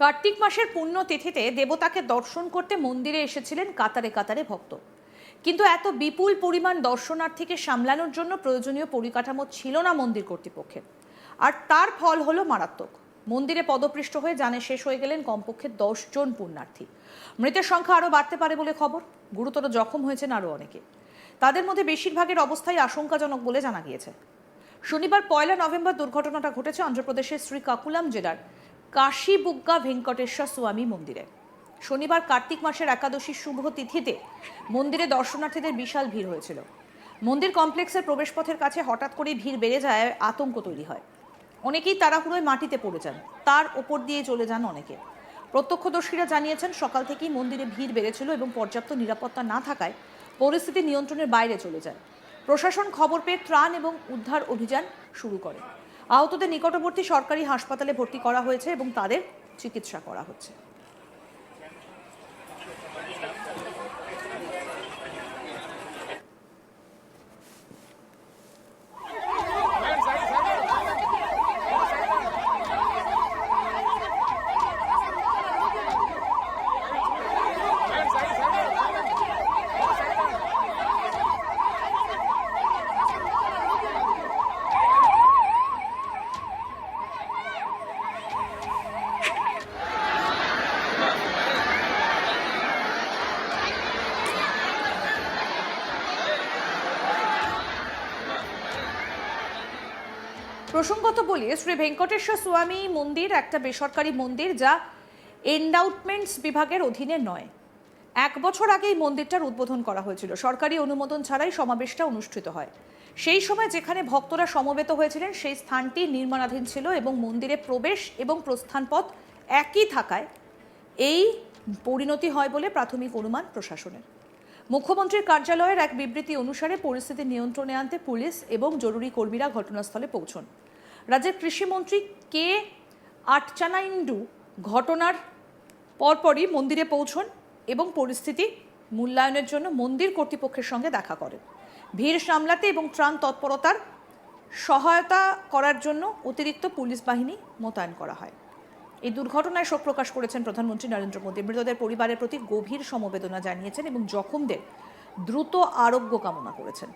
কার্তিক মাসের পুণ্য তিথিতে দেবতাকে দর্শন করতে মন্দিরে এসেছিলেন কাতারে কাতারে ভক্ত। কিন্তু এত বিপুল পরিমাণ দর্শনার্থীকে সামলানোর জন্য প্রয়োজনীয় পরিকাঠামো ছিল না মন্দির কর্তৃপক্ষের। আর তার ফল হলো মারাত্মক। মন্দিরে পদপৃষ্ঠ হয়ে জানে শেষ হয়ে গেলেন কমপক্ষে জন পুণ্যার্থী। মৃতের সংখ্যা আরও বাড়তে পারে বলে খবর। গুরুতর জখম হয়েছেন আরও অনেকে। তাদের মধ্যে বেশিরভাগের অবস্থাই আশঙ্কাজনক বলে জানা গিয়েছে। শনিবার পয়লা নভেম্বর দুর্ঘটনাটা ঘটেছে অন্ধ্রপ্রদেশের শ্রীকাকুলাম জেলার কাশীবুগ্গা ভেঙ্কটেশ্বর স্বামী মন্দিরে। শনিবার কার্তিক মাসের একাদশী শুভ তিথিতে মন্দিরে দর্শনার্থীদের বিশাল ভিড় হয়েছিল। মন্দির কমপ্লেক্সের প্রবেশপথের কাছে হঠাৎ করেই ভিড় বেড়ে যায়, আতঙ্ক তৈরি হয়। অনেকেই তাড়াহুড়োয় মাটিতে পড়ে যান, তার ওপর দিয়ে চলে যান অনেকে। প্রত্যক্ষদর্শীরা জানিয়েছেন, সকাল থেকেই মন্দিরে ভিড় বেড়েছিল এবং পর্যাপ্ত নিরাপত্তা না থাকায় পরিস্থিতি নিয়ন্ত্রণের বাইরে চলে যায়। প্রশাসন খবর পেয়ে ত্রাণ এবং উদ্ধার অভিযান শুরু করে। আহতদের নিকটবর্তী সরকারি হাসপাতালে ভর্তি করা হয়েছে এবং তাদের চিকিৎসা করা হচ্ছে। প্রসঙ্গত বলি শ্রী ভেঙ্কটেশ্বর স্বামী মন্দির একটা বেসরকারি মন্দির যা এন্ডাউটমেন্টস বিভাগের অধীনে নয়। এক বছর আগে এই মন্দিরটার উদ্বোধন করা হয়েছিল। সরকারি অনুমোদন ছাড়াই সমাবেশটা অনুষ্ঠিত হয়। সেই সময় যেখানে ভক্তরা সমবেত হয়েছিলেন, সেই স্থানটি নির্মাণাধীন ছিল এবং মন্দিরে প্রবেশ এবং প্রস্থান পথ একই থাকায় এই পরিণতি হয় বলে প্রাথমিক অনুমান প্রশাসনের। মুখ্যমন্ত্রীর কার্যালয়ের এক বিবৃতি অনুসারে পরিস্থিতি নিয়ন্ত্রণে আনতে পুলিশ এবং জরুরি কর্মীরা ঘটনাস্থলে পৌঁছন। রাজ্যের কৃষিমন্ত্রী কে আটচানাইন্ডু ঘটনার পরপরই মন্দিরে পৌঁছন এবং পরিস্থিতি মূল্যায়নের জন্য মন্দির কর্তৃপক্ষের সঙ্গে দেখা করেন। ভিড় সামলাতে এবং ত্রাণ তৎপরতার সহায়তা করার জন্য অতিরিক্ত পুলিশ বাহিনী মোতায়েন করা হয়। এই দুর্ঘটনায় শোক প্রকাশ করেছেন প্রধানমন্ত্রী নরেন্দ্র মোদী। মৃতদের পরিবারের প্রতি গভীর সমবেদনা জানিয়েছেন এবং জখমদের দ্রুত আরোগ্য কামনা করেছেন।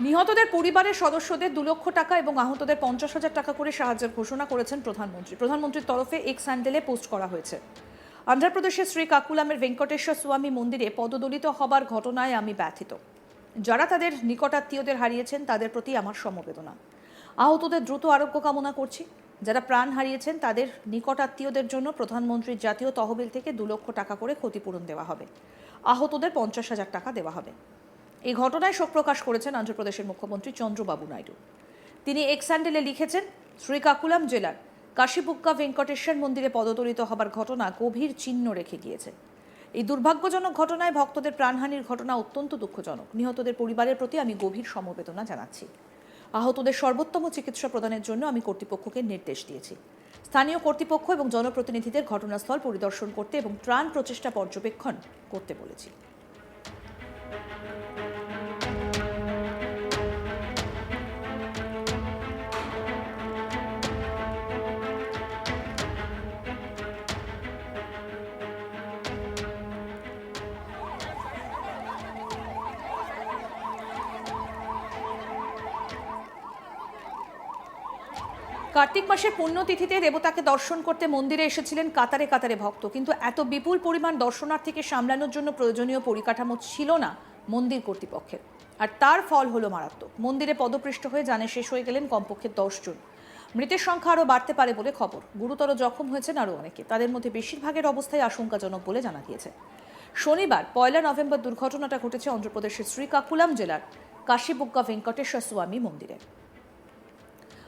নিহতদের পরিবারের সদস্যদের দু লক্ষ টাকা এবং আহতদের পঞ্চাশ হাজার টাকা করে সাহায্যের ঘোষণা করেছেন প্রধানমন্ত্রী। প্রধানমন্ত্রীর তরফে এক্স হ্যান্ডেলে পোস্ট করা হয়েছে। অন্ধ্রপ্রদেশের শ্রী কাকুলামের ভেঙ্কটেশ্বর স্বামী মন্দিরে পদদলিত হবার ঘটনায় আমি ব্যথিত। যারা তাদের নিকটাত্মীয়দের হারিয়েছেন, তাদের প্রতি আমার সমবেদনা। আহতদের দ্রুত আরোগ্য কামনা করছি। যারা প্রাণ হারিয়েছেন, তাদের নিকটাত্মীয়দের জন্য প্রধানমন্ত্রীর জাতীয় তহবিল থেকে দু লক্ষ টাকা করে ক্ষতিপূরণ দেওয়া হবে। আহতদের পঞ্চাশ হাজার টাকা দেওয়া হবে। এই ঘটনায় শোক প্রকাশ করেছেন অন্ধ্রপ্রদেশের মুখ্যমন্ত্রী চন্দ্রবাবু নাইডু। তিনি এক্স হ্যান্ডেলে লিখেছেন, শ্রীকাকুলাম জেলার কাশীপুক্কা ভেঙ্কটেশ্বর মন্দিরে পদতলিত হবার ঘটনা গভীর চিহ্ন রেখে গিয়েছে। এই দুর্ভাগ্যজনক ঘটনায় ভক্তদের প্রাণহানির ঘটনা অত্যন্ত দুঃখজনক। নিহতদের পরিবারের প্রতি আমি গভীর সমবেদনা জানাচ্ছি। আহতদের সর্বোত্তম চিকিৎসা প্রদানের জন্য আমি কর্তৃপক্ষকে নির্দেশ দিয়েছি। স্থানীয় কর্তৃপক্ষ এবং জনপ্রতিনিধিদের ঘটনাস্থল পরিদর্শন করতে এবং ত্রাণ প্রচেষ্টা পর্যবেক্ষণ করতে বলেছি। কার্তিক মাসের পুণ্যতিথিতে দেবতাকে দর্শন করতে মন্দিরে এসেছিলেন কাতারে কাতারে ভক্ত। কিন্তু এত বিপুল পরিমাণ দর্শনার্থীকে সামলানোর জন্য প্রয়োজনীয় পরিকাঠামো ছিল না মন্দির কর্তৃপক্ষের। আর তার ফল হলো মারাত্মক। মন্দিরে পদপৃষ্ঠ হয়ে জানে শেষ হয়ে গেলেন কমপক্ষে দশজন মৃতের সংখ্যা আরও বাড়তে পারে বলে খবর। গুরুতর জখম হয়েছেন আরও অনেকে। তাদের মধ্যে বেশিরভাগের অবস্থায় আশঙ্কাজনক বলে জানা গিয়েছে। শনিবার, পয়লা নভেম্বর দুর্ঘটনাটা ঘটেছে অন্ধ্রপ্রদেশের শ্রীকাকুলাম জেলার কাশীবুগ্গা ভেঙ্কটেশ্বর স্বামী মন্দিরে।